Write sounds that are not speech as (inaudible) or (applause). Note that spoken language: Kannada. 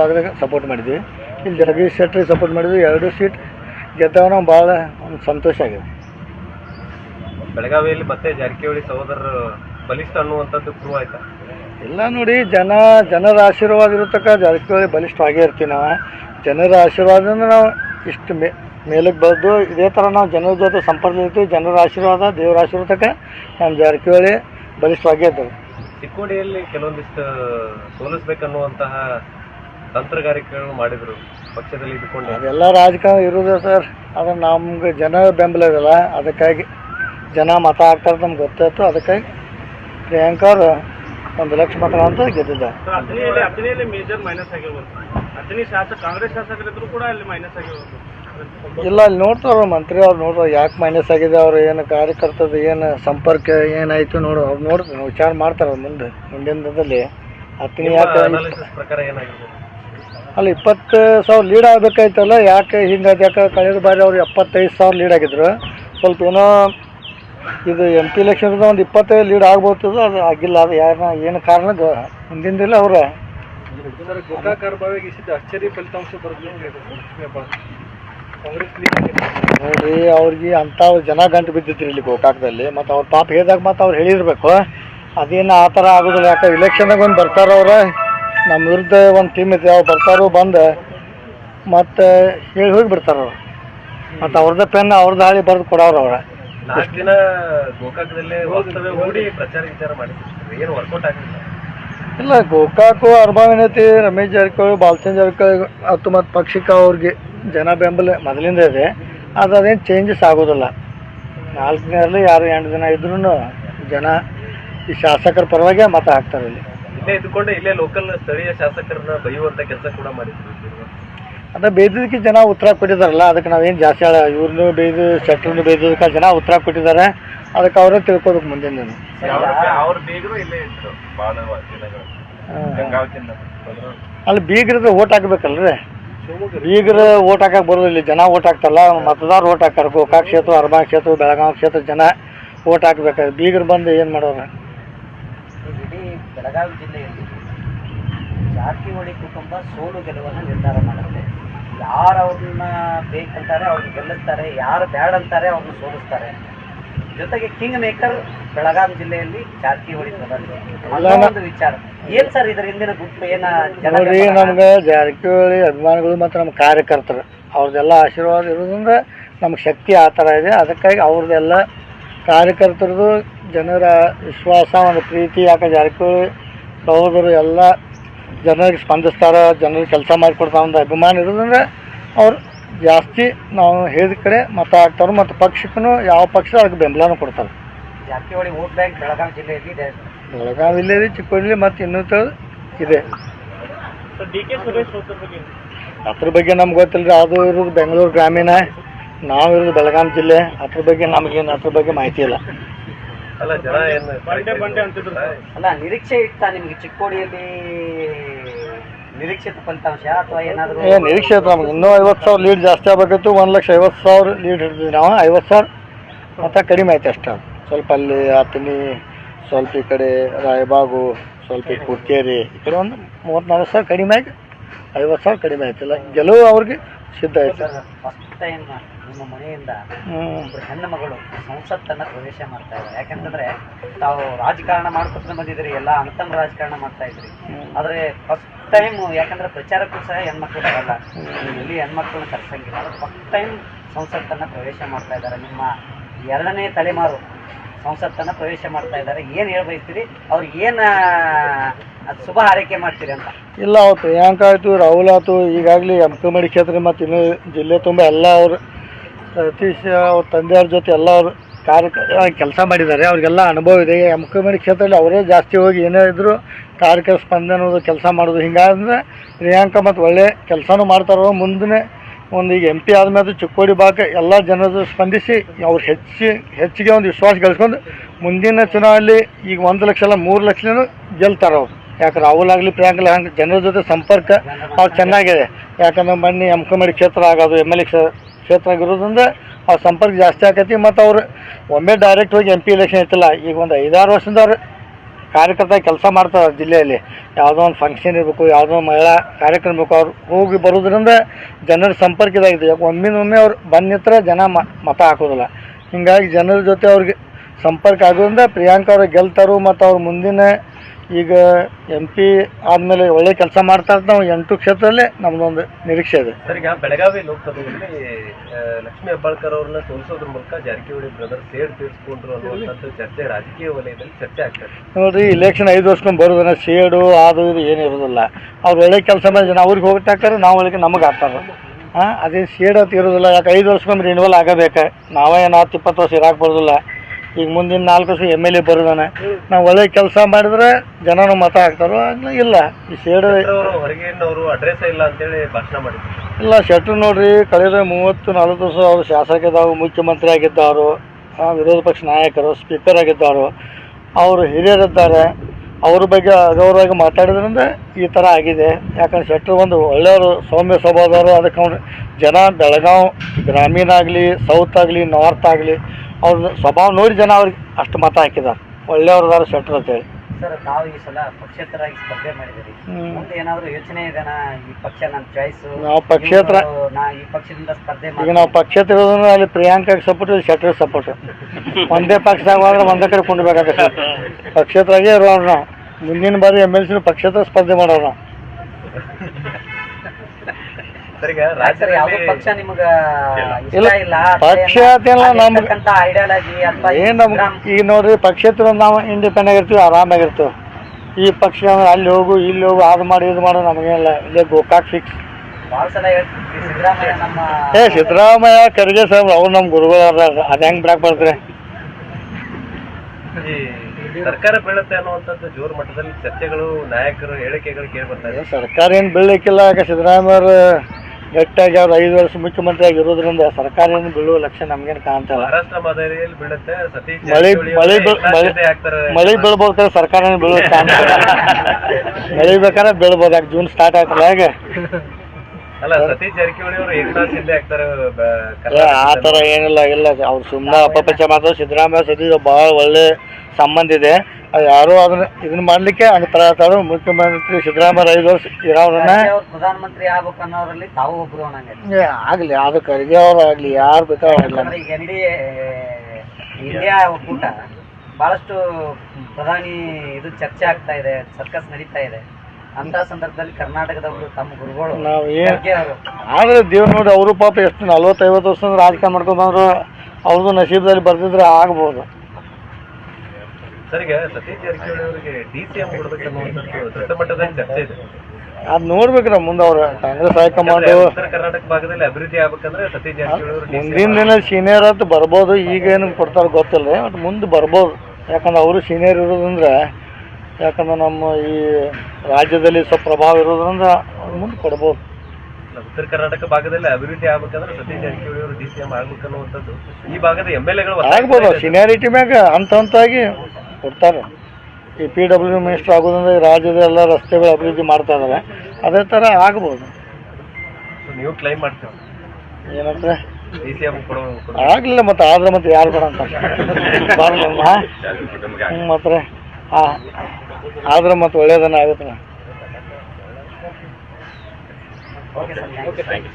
ಭಾಗದಾಗ ಸಪೋರ್ಟ್ ಮಾಡಿದ್ವಿ. ಇಲ್ಲಿ ಜಗದೀಶ್ ಶೆಟ್ಟರ್ ಸಪೋರ್ಟ್ ಮಾಡಿದ್ವಿ. ಎರಡು ಸೀಟ್ ಗೆದ್ದವನ ನಾವು ಭಾಳ ಒಂದು ಸಂತೋಷ ಆಗಿದೆ. ಬೆಳಗಾವಿಯಲ್ಲಿ ಮತ್ತೆ ಜಾರಕಿಹೊಳಿ ಸಹೋದರರು ಬಲಿಷ್ಠ ಅನ್ನುವಂಥದ್ದು ಪ್ರೂವ್ ಆಯ್ತಾ? ಎಲ್ಲ ನೋಡಿ ಜನ ಜನರ ಆಶೀರ್ವಾದ ಇರತಕ್ಕ ಜಾರಕಿಹೊಳಿ ಬಲಿಷ್ಠವಾಗೇ ಇರ್ತೀವಿ ನಾವು. ಜನರ ಆಶೀರ್ವಾದದಿಂದ ನಾವು ಇಷ್ಟು ಮೇ ಮೇಲಕ್ಕೆ ಬರೆದು ಇದೇ ಥರ ನಾವು ಜನರ ಜೊತೆ ಸಂಪರ್ಕ ಇರ್ತೀವಿ. ಜನರ ಆಶೀರ್ವಾದ ದೇವರ ಆಶೀರ್ವಾದಕ್ಕ ನಮ್ಮ ಜಾರಕಿಹೊಳಿ ಬಲಿಷ್ಠವಾಗೇ ಇದ್ದಾರೆ. ಚಿಕ್ಕೋಡಿಯಲ್ಲಿ ಕೆಲವೊಂದಿಷ್ಟು ಸೋಲಿಸ್ಬೇಕನ್ನುವಂತಹ ತಂತ್ರಗಾರಿಕೆಗಳು ಮಾಡಿದ್ರು ಪಕ್ಷದಲ್ಲಿ ಇದ್ಕೊಂಡು ಅದೆಲ್ಲ ರಾಜಕಾರಣ ಇರೋದೇ ಸರ್. ಅದು ನಮ್ಗೆ ಜನ ಬೆಂಬಲ ಇದಲ್ಲ ಅದಕ್ಕಾಗಿ ಜನ ಮತ ಹಾಕ್ತಾರೆ ನಮ್ಗೆ ಗೊತ್ತಾಯ್ತು ಅದಕ್ಕಾಗಿ ಪ್ರಿಯಾಂಕಾ ಅವರು ಒಂದು ಲಕ್ಷ ಮತ ಅಂತ ಅಥಣಿಯಲ್ಲಿ ಅಥಣಿಯಲ್ಲಿ ಮೇಜರ್ ಮೈನಸ್ ಆಗಿರ್ಬೋದು. ಅಥಣಿ ಶಾಸಕ ಕಾಂಗ್ರೆಸ್ ಶಾಸಕರಿದ್ರು ಕೂಡ ಅಲ್ಲಿ ಮೈನಸ್ ಆಗಿರ್ಬೋದು. ಇಲ್ಲ ಅಲ್ಲಿ ನೋಡ್ತಾರ ಮಂತ್ರಿ ಅವ್ರು ನೋಡ್ತಾರೆ ಯಾಕೆ ಮೈನಸ್ ಆಗಿದೆ? ಅವ್ರು ಏನು ಕಾರ್ಯಕರ್ತದ ಏನು ಸಂಪರ್ಕ ಏನಾಯ್ತು ನೋಡು. ಅವ್ರು ನೋಡ್ತಾರೆ ವಿಚಾರ ಮಾಡ್ತಾರೆ ಮುಂದೆ. ಮುಂದಿನ ದಿನದಲ್ಲಿ ಹತ್ತನೇ ಯಾಕೆ ಅನಾಲಿಸಿಸ್ ಪ್ರಕಾರ ಏನಾಗಿರ್ಬೋದು? ಅಲ್ಲಿ ಇಪ್ಪತ್ತು ಸಾವಿರ ಲೀಡ್ ಆಗಬೇಕಾಯ್ತಲ್ಲ ಯಾಕೆ ಹಿಂಗೆ ಯಾಕೆ ಕಳೆದ ಬಾರಿ ಅವ್ರು ಎಪ್ಪತ್ತೈದು ಸಾವಿರ ಲೀಡ್ ಆಗಿದ್ರು? ಸ್ವಲ್ಪ ಏನೋ ಇದು ಎಂ ಪಿ ಎಲೆಕ್ಷನ್ ಒಂದು ಇಪ್ಪತ್ತೈದು ಲೀಡ್ ಆಗ್ಬೋದು ಅದು ಆಗಿಲ್ಲ ಅದು ಯಾರನ್ನ ಏನು ಕಾರಣ ದಿನ ಅವ್ರ. ನೋಡ್ರಿ ಅವ್ರಿಗೆ ಅಂಥ ಜನ ಗಂಟು ಬಿದ್ದಿದ್ರಿ ಇಲ್ಲಿ ಗೋಕಾಕದಲ್ಲಿ. ಮತ್ತು ಅವ್ರ ಪಾಪ ಹೇಳಿದಾಗ ಮತ್ತು ಅವ್ರು ಹೇಳಿರ್ಬೇಕು. ಅದೇನು ಆ ಥರ ಆಗೋದಿಲ್ಲ. ಯಾಕೆ ಇಲೆಕ್ಷನ್ದಾಗ ಒಂದು ಬರ್ತಾರೆ ಅವ್ರ. ನಮ್ಮ ವಿರುದ್ಧ ಒಂದು ಟೀಮ್ ಇದೆ ಅವ್ರು ಬರ್ತಾರೋ ಬಂದು ಮತ್ತೆ ಹೇಳಿ ಹೋಗಿ ಬಿಡ್ತಾರ ಅವ್ರು. ಮತ್ತು ಅವ್ರದ್ದು ಪೆನ್ ಅವ್ರದ್ದು ಹಾಳಿ ಬರೆದು ಕೊಡೋರು ಅವ್ರ. ನಾಲ್ಕು ದಿನ ಗೋಕಾಕದಲ್ಲೇ ವಾಸ್ತವ್ಯ ಹೂಡಿ ಪ್ರಚಾರ ವಿಚಾರ ಮಾಡಿದ್ರು ಏನು ವರ್ಕೌಟ್ ಆಗಲಿಲ್ಲ. ಇಲ್ಲ ಗೋಕಾಕು ಅರ್ಭಾವಿನತಿ ರಮೇಶ್ ಜಾರಕಿಹೊಳಿ ಬಾಲಚಂದ್ರ ಜಾರಕಿಹೊಳಿ ಅತ್ತು ಮತ್ತು ಪಕ್ಷಿಕ ಅವ್ರಿಗೆ ಜನ ಬೆಂಬಲ ಮೊದಲಿಂದ ಇದೆ. ಅದು ಅದೇನು ಚೇಂಜಸ್ ಆಗೋದಿಲ್ಲ. ನಾಲ್ಕು ದಿನ ಯಾರು ಎಂಟು ದಿನ ಇದ್ರೂ ಜನ ಈ ಶಾಸಕರ ಪರವಾಗಿ ಮತ ಹಾಕ್ತಾರೆ ಇಲ್ಲಿ. ಇಲ್ಲೇ ಇದ್ಕೊಂಡು ಇಲ್ಲೇ ಲೋಕಲ್ ಸ್ಥಳೀಯ ಶಾಸಕರನ್ನ ಬೈಯುವಂತ ಕೆಲಸ ಕೂಡ ಮಾಡಿದ್ರು. ಅಂದ್ರೆ ಬೇದಿದ್ದಕ್ಕೆ ಜನ ಉತ್ತರ ಕೊಟ್ಟಿದಾರಲ್ಲ ಅದಕ್ಕೆ ನಾವೇನು ಜಾಸ್ತಿ ಹೇಳ ಇವ್ರನ್ನೂ ಬೇಯ್ದು ಶೆಟ್ರನ್ನು ಬೇಯ್ದದಕ್ಕೆ ಜನ ಉತ್ತರ ಕೊಟ್ಟಿದ್ದಾರೆ ಅದಕ್ಕೆ ಅವರೇ ತಿಳ್ಕೊಬೇಕು ಮುಂದಿನ ದಿನ ಅವ್ರ ಬೀಗರು ಇಲ್ಲೇ ಇದ್ರು ಬಹಳ ದಿನಗಳು ಅಲ್ಲಿ ಬೀಗ್ರದ ಓಟ್ ಹಾಕ್ಬೇಕಲ್ರಿ? ಬೀಗ್ರ ಓಟ್ ಹಾಕಕ್ಕೆ ಬರೋದಿಲ್ಲ ಜನ ಓಟ್ ಹಾಕ್ತಾರಲ್ಲ ಮತದಾರ ಓಟ್ ಹಾಕ್ತಾರೆ ಗೋಕಾಕ್ ಕ್ಷೇತ್ರ ಅರ್ಬಾ ಕ್ಷೇತ್ರ ಬೆಳಗಾವಿ ಕ್ಷೇತ್ರ ಜನ ಓಟ್ ಹಾಕ್ಬೇಕು ಬೀಗ್ರ ಬಂದು ಏನು ಮಾಡೋರು? ಬೆಳಗಾವಿ ಜಿಲ್ಲೆಯಲ್ಲಿ ಜಾರಕಿಹೊಳಿ ಕುಟುಂಬ ಸೋಲು ಗೆಲುವನ್ನು ನಿರ್ಧಾರ ಮಾಡುತ್ತೆ. ಯಾರು ಅವ್ರನ್ನ ಬೇಕಂತಾರೆ ಅವ್ರನ್ನ ಗೆಲ್ಲುತ್ತಾರೆ ಯಾರು ಬ್ಯಾಡ್ ಅಂತಾರೆ ಅವ್ರನ್ನ ಸೋಲಿಸ್ತಾರೆ. ಜೊತೆಗೆ ಕಿಂಗ್ ಮೇಕರ್ ಬೆಳಗಾವಿ ಜಿಲ್ಲೆಯಲ್ಲಿ ಜಾರಕಿಹೊಳಿ ಒಂದು ವಿಚಾರ. ಏನ್ ಸರ್ ಇದ್ರ ಹಿಂದಿನ ಗುಂಪು? ಏನ ಬೆಂಬಲ? ನಮ್ಗೆ ಜಾರಕಿಹೊಳಿ ಅಭಿಮಾನಿಗಳು ಮತ್ತು ನಮ್ಮ ಕಾರ್ಯಕರ್ತರು. ಅವ್ರದ್ದೆಲ್ಲ ಆಶೀರ್ವಾದ ಇರೋದ್ರಿಂದ ನಮ್ಗೆ ಶಕ್ತಿ ಆ ಥರ ಇದೆ. ಅದಕ್ಕಾಗಿ ಅವ್ರದ್ದೆಲ್ಲ ಕಾರ್ಯಕರ್ತರದು ಜನರ ವಿಶ್ವಾಸ ಒಂದು ಪ್ರೀತಿ ಯಾಕೆ ಜಾರಕಿಹೊಳಿ ಸಹೋದರು ಎಲ್ಲ ಜನರಿಗೆ ಸ್ಪಂದಿಸ್ತಾರೆ ಜನರಿಗೆ ಕೆಲಸ ಮಾಡಿಕೊಡ್ತಾ ಒಂದು ಅಭಿಮಾನ ಇರೋದಂದ್ರೆ ಅವ್ರು ಜಾಸ್ತಿ ನಾವು ಹೇಳಿದ ಕಡೆ ಮತ ಹಾಕ್ತಾರೆ ಮತ್ತು ಪಕ್ಷಕ್ಕೂ ಯಾವ ಪಕ್ಷ ಅದಕ್ಕೆ ಬೆಂಬಲನೂ ಕೊಡ್ತಾರೆ. ಜಾರಕಿಹೊಳಿ ವೋಟ್ ಬ್ಯಾಂಕ್ ಬೆಳಗಾವಿ ಜಿಲ್ಲೆಯಲ್ಲಿ ಇದೆ? ಬೆಳಗಾವಿ ಇಲ್ಲೇ ಚಿಕ್ಕೋಡಿ ಮತ್ತು ಇನ್ನೂ ಇದೆ. ಡಿ ಕೆ ಸುರೇಶ್ ಹೋದ್ರ ಬಗ್ಗೆ ಅದ್ರ ಬಗ್ಗೆ ನಮ್ಗೆ ಗೊತ್ತಿಲ್ಲ ರೀ ಅದು ಇರೋದು ಬೆಂಗಳೂರು ಗ್ರಾಮೀಣ ನಾವು ಇರೋದು ಬೆಳಗಾವಿ ಜಿಲ್ಲೆ. ಅದ್ರ ಬಗ್ಗೆ ನಮಗೇನು ಅದ್ರ ಬಗ್ಗೆ ಮಾಹಿತಿ ಇಲ್ಲ. ಅಲ್ಲ ಜನ ಏನು ಬಂಡೆ ಬಂಡೆ ಅಂತಿದ್ರು ಅಲ್ಲ ನಿರೀಕ್ಷೆ ಇಟ್ಟ ನಿಮ್ಗೆ ಚಿಕ್ಕೋಡಿಯಲ್ಲಿ ನಿರೀಕ್ಷಿತ ಫಲಿತಾಂಶ ಅಥವಾ ಏನಾದರೂ ಏ ನಿರೀಕ್ಷೆ ನಮ್ಗೆ? ಇನ್ನೂ ಐವತ್ತು ಸಾವಿರ ಲೀಡ್ ಜಾಸ್ತಿ ಆಗಬೇಕಿತ್ತು ಒಂದು ಲಕ್ಷ ಐವತ್ತು ಸಾವಿರ ಲೀಡ್ ಹಿಡಿದ್ವಿ ನಾವು ಐವತ್ತು ಸಾವಿರ. ಮತ್ತು ಕಡಿಮೆ ಆಯ್ತು ಅಷ್ಟೇ. ಸ್ವಲ್ಪ ಅಲ್ಲಿ ಆತನಿ ಸ್ವಲ್ಪ ಈ ಕಡೆ ರಾಯಬಾಗು ಸ್ವಲ್ಪ ಈ ಕುರ್ಕೇರಿ ಈ ಕಡೆ ಒಂದು ಮೂವತ್ತ್ನಾಲ್ಕು ಸಾವಿರ ಕಡಿಮೆ ಆಯ್ತು ಐವತ್ತು ಸಾವಿರ ಕಡಿಮೆ ಆಯ್ತಿಲ್ಲ ಗೆಲುವು ಅವ್ರಿಗೆ ಸಿದ್ಧ ಆಯ್ತು. ಫಸ್ಟ್ ಟೈಮ್ ನಿಮ್ಮ ಮನೆಯಿಂದ ಒಬ್ರು ಹೆಣ್ಣು ಮಗಳು ಸಂಸತ್ತನ್ನ ಪ್ರವೇಶ ಮಾಡ್ತಾ ಇದ್ದಾರೆ. ಯಾಕಂತಂದ್ರೆ ತಾವು ರಾಜಕಾರಣ ಮಾಡ್ಕೊತ ಬಂದಿದ್ರಿ ಎಲ್ಲ ಅಂತಮ್ ರಾಜಕಾರಣ ಮಾಡ್ತಾ ಇದ್ರಿ ಆದ್ರೆ ಫಸ್ಟ್ ಟೈಮ್ ಯಾಕಂದ್ರೆ ಪ್ರಚಾರಕ್ಕೂ ಸಹ ಹೆಣ್ಮಕ್ಳು ಬರಲ್ಲ. ಎಲ್ಲಿ ಹೆಣ್ಮಕ್ಳನ್ನ ಕರ್ಸಂಗಿಲ್ಲ. ಫಸ್ಟ್ ಟೈಮ್ ಸಂಸತ್ತನ್ನ ಪ್ರವೇಶ ಮಾಡ್ತಾ ಇದ್ದಾರೆ. ನಿಮ್ಮ ಎರಡನೇ ತಲೆಮಾರು ಸಂಸತ್ತನ್ನ ಪ್ರವೇಶ ಮಾಡ್ತಾ ಇದ್ದಾರೆ. ಏನ್ ಹೇಳ್ಬಯಸ್ತೀರಿ? ಅವ್ರಿಗೆ ಏನ್ ಶುಭ ಹಾರೈಕೆ ಮಾಡ್ತೀರಿ ಅಂತ? ಇಲ್ಲ ಅವ್ರು ಪ್ರಿಯಾಂಕಾ ಆಯ್ತು ರಾಹುಲ್ ಆಯ್ತು ಈಗಾಗಲೇ ಎಂ ಕಮಡಿ ಕ್ಷೇತ್ರ ಮತ್ತು ಇನ್ನೂ ಜಿಲ್ಲೆ ತುಂಬ ಎಲ್ಲ ಅವರು ಸತೀಶ್ ಅವ್ರ ತಂದೆಯವ್ರ ಜೊತೆ ಎಲ್ಲ ಅವರು ಕೆಲಸ ಮಾಡಿದ್ದಾರೆ. ಅವ್ರಿಗೆಲ್ಲ ಅನುಭವ ಇದೆ. ಕಮಡಿ ಕ್ಷೇತ್ರದಲ್ಲಿ ಅವರೇ ಜಾಸ್ತಿ ಹೋಗಿ ಏನೇ ಇದ್ದರೂ ಕಾರ್ಯಕರ್ತ ಸ್ಪಂದನದು ಕೆಲಸ ಮಾಡೋದು ಹಿಂಗಾದ್ರೆ ಪ್ರಿಯಾಂಕ ಮತ್ತು ಒಳ್ಳೆ ಕೆಲಸನೂ ಮಾಡ್ತಾರೋ ಮುಂದೆ ಒಂದು ಈಗ ಎಂ ಪಿ ಆದಮೇಲೆ ಚಿಕ್ಕೋಡಿ ಭಾಗ ಎಲ್ಲ ಜನರು ಸ್ಪಂದಿಸಿ ಅವ್ರು ಹೆಚ್ಚಿ, ಹೆಚ್ಚಿಗೆ ಒಂದು ವಿಶ್ವಾಸ ಗಳಿಸ್ಕೊಂಡು ಮುಂದಿನ ಚುನಾವಣೆಯಲ್ಲಿ ಈಗ ಒಂದು ಲಕ್ಷ ಅಲ್ಲ, ಮೂರು ಲಕ್ಷನೂ ಗೆಲ್ತಾರೆ ಅವ್ರು. ಯಾಕೆ ರಾಹುಲ್ ಆಗಲಿ ಪ್ರಿಯಾಂಕಲಿ ಹಂಗೆ ಜನರ ಜೊತೆ ಸಂಪರ್ಕ ಅವ್ರು ಚೆನ್ನಾಗಿದೆ. ಯಾಕಂದ್ರೆ ಮೊನ್ನೆ ಎಂ ಕಮಡಿ ಕ್ಷೇತ್ರ ಆಗೋದು ಎಂ ಎಲ್ ಎ ಕ್ಷೇತ್ರ ಆಗಿರೋದ್ರಿಂದ ಆ ಸಂಪರ್ಕ ಜಾಸ್ತಿ ಆಕೈತಿ ಮತ್ತು ಅವ್ರು ಒಮ್ಮೆ ಡೈರೆಕ್ಟ್ ಹೋಗಿ ಎಂ ಪಿ ಎಲೆಕ್ಷನ್ ಇತ್ತಿಲ್ಲ, ಈಗ ಒಂದು ಐದಾರು ವರ್ಷದಿಂದ ಅವ್ರು ಕಾರ್ಯಕರ್ತ ಕೆಲಸ ಮಾಡ್ತಾರೆ ಜಿಲ್ಲೆಯಲ್ಲಿ. ಯಾವುದೋ ಒಂದು ಫಂಕ್ಷನ್ ಇರಬೇಕು, ಯಾವುದೋ ಮಹಿಳಾ ಕಾರ್ಯಕ್ರಮ ಇರಬೇಕು, ಅವ್ರು ಹೋಗಿ ಬರೋದ್ರಿಂದ ಜನರ ಸಂಪರ್ಕ ಇದಾಗಿದೆ. ಯಾಕೆ ಒಮ್ಮಿನೊಮ್ಮೆ ಅವ್ರು ಬಂದು ನಿಂತ್ರೆ ಜನ ಮತ ಹಾಕೋದಿಲ್ಲ. ಹೀಗಾಗಿ ಜನರ ಜೊತೆ ಅವ್ರಿಗೆ ಸಂಪರ್ಕ ಆಗೋದ್ರಿಂದ ಪ್ರಿಯಾಂಕಾ ಅವರು ಗೆಲ್ತಾರು, ಮತ್ತು ಅವ್ರ ಮುಂದಿನ ಈಗ ಎಂ ಪಿ ಆದಮೇಲೆ ಒಳ್ಳೆ ಕೆಲಸ ಮಾಡ್ತಾ ಅಂತ ನಾವು ಎಂಟು ಕ್ಷೇತ್ರದಲ್ಲೇ ನಮ್ದೊಂದು ನಿರೀಕ್ಷೆ ಇದೆ. ಸರ್ ಈಗ ಬೆಳಗಾವಿ ಲೋಕಸಭೆಯಲ್ಲಿ ಲಕ್ಷ್ಮೀ ಹೆಬ್ಬಾಳ್ಕರ್ ಅವ್ರನ್ನ ಸೋಲಿಸೋದ್ರ ಮೂಲಕ ಜಾರಕಿಹೊಳಿ ಬ್ರದರ್ ಸೇಡ್ ತೀರಿಸ್ಕೊಂಡ್ರು ಅನ್ನುವಂಥದ್ದು ಚರ್ಚೆ ರಾಜಕೀಯ ವಲಯದಲ್ಲಿ ಚರ್ಚೆ ಆಗ್ತದೆ ನೋಡ್ರಿ ಇಲೆಕ್ಷನ್ ಐದು ವರ್ಷಕ್ಕೆ ಬರೋದನ್ನ ಸೇಡು ಅದು ಇದು ಏನು ಇರೋದಿಲ್ಲ. ಅವ್ರು ಒಳ್ಳೆ ಕೆಲಸ ಮಾಡಿ ಜನ ಅವ್ರಿಗೆ ಹೋಗ್ತಾಕ್ತಾರೆ ನಾವು ಒಳಗೆ ನಮಗೆ ಆಗ್ತಾರೆ ಹಾಂ ಅದೇ ಸೇಡ್ ಅಂತ ಇರೋದಿಲ್ಲ ಯಾಕೆ ಐದು ವರ್ಷಕ್ಕೊಮ್ಮೆ ರಿನಿವಲ್ ಆಗಬೇಕು. ನಾವೇ ಏನು ಹತ್ತು ಇಪ್ಪತ್ತು ವರ್ಷ ಇರಾಕ್ ಬರೋದಿಲ್ಲ. ಈಗ ಮುಂದಿನ ನಾಲ್ಕು ವರ್ಷ ಎಂ ಎಲ್ ಎ ಬರೋದಾನೆ. ನಾವು ಒಳ್ಳೆ ಕೆಲಸ ಮಾಡಿದ್ರೆ ಜನನು ಮತ ಹಾಕ್ತಾರೋ ಆಗ್ಲೇ ಇಲ್ಲ. ಈ ಶೇಡ್ ಹೊರಗಿನವರು ಅಡ್ರೆಸ್ ಇಲ್ಲ ಅಂತೇಳಿ ಭಾಷಣ ಮಾಡಿದ್ರು. ಇಲ್ಲ ಶೆಟ್ರು ನೋಡ್ರಿ ಕಳೆದ ಮೂವತ್ತು ನಲವತ್ತು ವರ್ಷ ಅವರು ಶಾಸಕರಿದ್ದವರು ಮುಖ್ಯಮಂತ್ರಿ ಆಗಿದ್ದವರು ವಿರೋಧ ಪಕ್ಷ ನಾಯಕರು ಸ್ಪೀಕರ್ ಆಗಿದ್ದವರು ಅವರು ಹಿರಿಯರಿದ್ದಾರೆ. ಅವ್ರ ಬಗ್ಗೆ ಅಗೌರವಾಗಿ ಮಾತಾಡಿದ್ರಿಂದ ಈ ಥರ ಆಗಿದೆ. ಯಾಕಂದ್ರೆ ಶೆಟ್ರು ಒಂದು ಒಳ್ಳೆಯವರು ಸೌಮ್ಯ ಸ್ವಭಾವದವರು. ಅದಕ್ಕೆ ಜನ ಬೆಳಗಾವ್ ಗ್ರಾಮೀಣ ಆಗಲಿ ಸೌತ್ ಆಗಲಿ ನಾರ್ತ್ ಆಗಲಿ ಅವ್ರ ಸ್ವಭಾವ ನೋಡಿ ಜನ ಅವ್ರಿಗೆ ಅಷ್ಟು ಮತ ಹಾಕಿದ್ದಾರೆ. ಒಳ್ಳೆಯವ್ರದಾರ ಶೆಟ್ರ್ ಅಂತೇಳಿ. ಸರ್ ತಾವು ಈ ಸಲ ಪಕ್ಷೇತರಾಗಿ ಸ್ಪರ್ಧೆ ಮಾಡಿದಿರಿ ಹ್ಮ್. ಮುಂದೆ ಏನಾದ್ರು ಯೋಚನೆ ಇದೆನಾ ಈ ಪಕ್ಷ ನನ್ನ ಚಾಯ್ಸ್ ನಾವು ಪಕ್ಷೇತರ ನಾ ಈ ಪಕ್ಷದಿಂದ ಸ್ಪರ್ಧೆ ಈಗ ನಾವು ಪಕ್ಷೇತರ ತಿರೋದ್ರೆ ಅಲ್ಲಿ ಪ್ರಿಯಾಂಕಾಗೆ ಸಪೋರ್ಟ್ ಶೆಟ್ರ್ ಸಪೋರ್ಟ್ ಒಂದೇ ಪಕ್ಷದಾಗ ಹೋದ್ರೆ ಒಂದೇ ಕಡೆ ಕುಂಡ್ಬೇಕಾಗತ್ತೆ ಪಕ್ಷೇತರಾಗೇ ಇರೋರು ನಾವು. ಮುಂದಿನ ಬಾರಿ ಎಂ ಎಲ್ ಸಿ ಪಕ್ಷೇತರ ಸ್ಪರ್ಧೆ ಮಾಡೋರು ನಾವು. ಸರ್ ಪಕ್ಷ ನಿಮಗ ಇಷ್ಟ ಇಲ್ಲ, ಪಕ್ಷ ನಮ್ಗ್- ಐಡಿಯಾಲಜಿ ಅಥವಾ ಏನು ನಮ್ಗೆ ಈಗ ನೋಡ್ರಿ ಪಕ್ಷೇತರ ನಾವು ಇಂಡಿಪೆಂಡೆಂಟ್ ಇರ್ತೀವಿ ಆರಾಮಾಗಿರ್ತೀವಿ. ಈ ಪಕ್ಷ ಅಂದ್ರೆ ಅಲ್ಲಿ ಹೋಗು ಇಲ್ಲಿ ಹೋಗು ಅದು ಮಾಡಿ ಇದು ಮಾಡು ನಮಗೇನಿಲ್ಲ. ಇಲ್ಲೇ ಗೋಕಾಕ್ ಫಿಕ್ಸ್ ಭಾಳ ಸಲ ಹೇಳ್ತೀವಿ ಸಿದ್ದರಾಮಯ್ಯ ನಮ್ಮ ಏ ಸಿದ್ದರಾಮಯ್ಯ ಖರ್ಗೆ ಸಾಹೇಬ್ ಅವ್ರು ನಮ್ಮ ಗುರುಗಳ ಅದು ಹೆಂಗೆ ಬಿಡಾಕ್ ಬರ್ತಾರೆ ಈ ಸರ್ಕಾರ ಬೀಳುತ್ತೆ ಅನ್ನುವಂಥದ್ದು ಜೋರು ಮಟ್ಟದಲ್ಲಿ ಚರ್ಚೆಗಳು ನಾಯಕರು ಹೇಳಿಕೆಗಳು ಕೇಳಿ ಬರ್ತಾ ಇದೆ. ಸರ್ಕಾರ ಏನು ಬೀಳಲಿಕ್ಕಿಲ್ಲ ಯಾಕೆ ಸಿದ್ದರಾಮಯ್ಯ ಅವರು ಗಟ್ಟಿಯಾಗಿ ಅವ್ರು ಐದು ವರ್ಷ ಮುಖ್ಯಮಂತ್ರಿಯಾಗಿ ಇರೋದ್ರಿಂದ ಸರ್ಕಾರ ಏನು ಬೀಳುವ ಲಕ್ಷ ನಮ್ಗೇನು ಕಾಣ್ತಲ್ಲ. ಮಹಾರಾಷ್ಟ್ರ ಮಾದರಿಯಲ್ಲಿ ಬೀಳುತ್ತೆ ಸತೀಶ್ ಮಳೆ ಮಳೆ ಬೀಳ್- ಮಳೆ ಶಿಂದೆ ಆಗ್ತಾರೆ ಮಳೆ ಬೀಳ್ಬೋದು ಸರ್ಕಾರ ಏನು ಕಾಣ್ತಾ ಚಾನ್ಸ್ (laughs) ಮಳೆ ಬೇಕಾದ್ರೆ ಬೀಳ್ಬೋದು ಯಾಕೆ ಜೂನ್ ಸ್ಟಾರ್ಟ್ ಆಯ್ತಲ್ಲ ಹೇಗೆ? ಅಲ್ಲ ಸತೀಶ್ ಜಾರಕಿಹೊಳಿ ಅವರು ಏಕನಾಥ್ ಶಿಂದೆ ಆಗ್ತಾರೆ ಬ- ಏ, ಆ ಥರ ಏನಿಲ್ಲ ಇಲ್ಲ ಅವ್ರು ಸುಮ್ಮನೆ ಅಪಪಂಚ ಮಾತ್ರ ಸಿದ್ದರಾಮಯ್ಯ ಸತೀಶ್ ಭಾಳ ಒಳ್ಳೆ ಸಂಬಂಧ ಇದೆ. ಯಾರು ಅದನ್ನ ಇದನ್ನ ಮಾಡ್ಲಿಕ್ಕೆ ಹಂಗೆ ಮುಖ್ಯಮಂತ್ರಿ ಸಿದ್ದರಾಮಯ್ಯ ಐದು ವರ್ಷ ಇರೋರನ್ನ ಪ್ರಧಾನಮಂತ್ರಿ ಆಗ್ಬೇಕು ಅನ್ನೋರಲ್ಲಿ ತಾವು ಒಬ್ರು ಅನ್ನಂಗೆ ಏ, ಆಗ್ಲಿ ಅದು ಖರ್ಗೆ ಅವ್ರು ಆಗ್ಲಿ ಯಾರು ಬೇಕಾದ್ರೂ ಆಗ್ಲಿ. ಯಾಕಂದ್ರೆ ಈಗ ಎನ್ ಡಿ ಇಂಡಿಯಾ ಒಕ್ಕೂಟ ಬಹಳಷ್ಟು ಪ್ರಧಾನಿ ಇದು ಚರ್ಚೆ ಆಗ್ತಾ ಇದೆ ಸರ್ಕಸ್ ನಡೀತಾ ಇದೆ. ಅಂತ ಸಂದರ್ಭದಲ್ಲಿ ಕರ್ನಾಟಕದವರು ತಮ್ಮ ಗುರುಗಳು ನಾವು ಆದ್ರೆ ದೇವ್ರ ನೋಡಿ ಅವರು ಪಾಪ ಎಷ್ಟು ನಲ್ವತ್ತೈವತ್ತು ವರ್ಷ ರಾಜಕಾರಣ ಮಾಡ್ಕೊಂಡು ಬಂದ್ರು ಅವ್ರದ್ದು ನಸೀಬದಲ್ಲಿ ಬರ್ದಿದ್ರೆ ಆಗ್ಬೋದು. ಸರ್ ಈಗ ಸತೀಶ್ ಜಾರಕಿಹೊಳಿ ಅವರಿಗೆ ಡಿ ಸಿ ಎಂ ಕೊಡ್ಬೇಕನ್ನುವಂಥದ್ದು ದೊಡ್ಡ ಮಟ್ಟದಲ್ಲಿ ಚರ್ಚೆ ಇದೆ. ಅದು ನೋಡ್ಬೇಕ್ರ ಮುಂದೆ ಅವ್ರು. ಕಾಂಗ್ರೆಸ್ ಹೈಕಮಾಂಡ್ ಉತ್ತರ ಕರ್ನಾಟಕ ಭಾಗದಲ್ಲಿ ಅಭಿವೃದ್ಧಿ ಆಗ್ಬೇಕಂದ್ರೆ ಸತೀಶ್ ಜಾರಕಿಹೊಳಿ ಅವರು ಮುಂದಿನ ದಿನ ಸೀನಿಯರ್ ಅಂತ ಬರ್ಬೋದು ಈಗ ಏನು ಕೊಡ್ತಾರೆ ಗೊತ್ತಿಲ್ಲ. ಬಟ್ ಮುಂದೆ ಬರ್ಬೋದು. ಯಾಕಂದ್ರೆ ಅವರು ಸೀನಿಯರ್ ಇರೋದ್ರಿಂದ ಯಾಕಂದ್ರೆ ನಮ್ಮ ಈ ರಾಜ್ಯದಲ್ಲಿ ಸ್ವಲ್ಪ ಪ್ರಭಾವ ಇರೋದ್ರಿಂದ ಅವ್ರು ಮುಂದೆ ಕೊಡ್ಬೋದು. ಉತ್ತರ ಕರ್ನಾಟಕ ಭಾಗದಲ್ಲಿ ಅಭಿವೃದ್ಧಿ ಆಗ್ಬೇಕಂದ್ರೆ ಸತೀಶ್ ಜಾರಕಿಹೊಳಿ ಅವರು ಡಿ ಸಿ ಎಂ ಆಗ್ಬೇಕನ್ನುವಂಥದ್ದು ಈ ಭಾಗದ ಎಂ ಎಲ್ ಎಗಳು ಆಗ್ಬೋದು ಸೀನಿಯಾರಿಟಿ ಮ್ಯಾಗ ಹಂತ ಹಂತಾಗಿ ಕೊಡ್ತಾರೆ. ಈ ಪಿ ಡಬ್ಲ್ಯೂ ಮಿನಿಸ್ಟ್ರ್ ಆಗೋದಂದ್ರೆ ಈ ರಾಜ್ಯದ ಎಲ್ಲ ರಸ್ತೆಗಳು ಅಭಿವೃದ್ಧಿ ಮಾಡ್ತಾ ಇದ್ದಾರೆ ಅದೇ ಥರ ಆಗ್ಬೋದು. ನೀವು ಕ್ಲೈಮ್ ಮಾಡ್ತೀವಿ ಏನಂದ್ರೆ? ಡಿ ಸಿ ಆಗ್ಲಿಲ್ಲ ಮತ್ತೆ ಆದ್ರೆ ಮತ್ತೆ ಯಾರು ಬೇಡ ಅಂತ. ಹ್ಞೂ ಮತ್ತೆ ಹಾಂ ಆದ್ರೆ ಮತ್ತೆ ಒಳ್ಳೇದನ್ನ ಆಗುತ್ತೆ. Okay sir thank you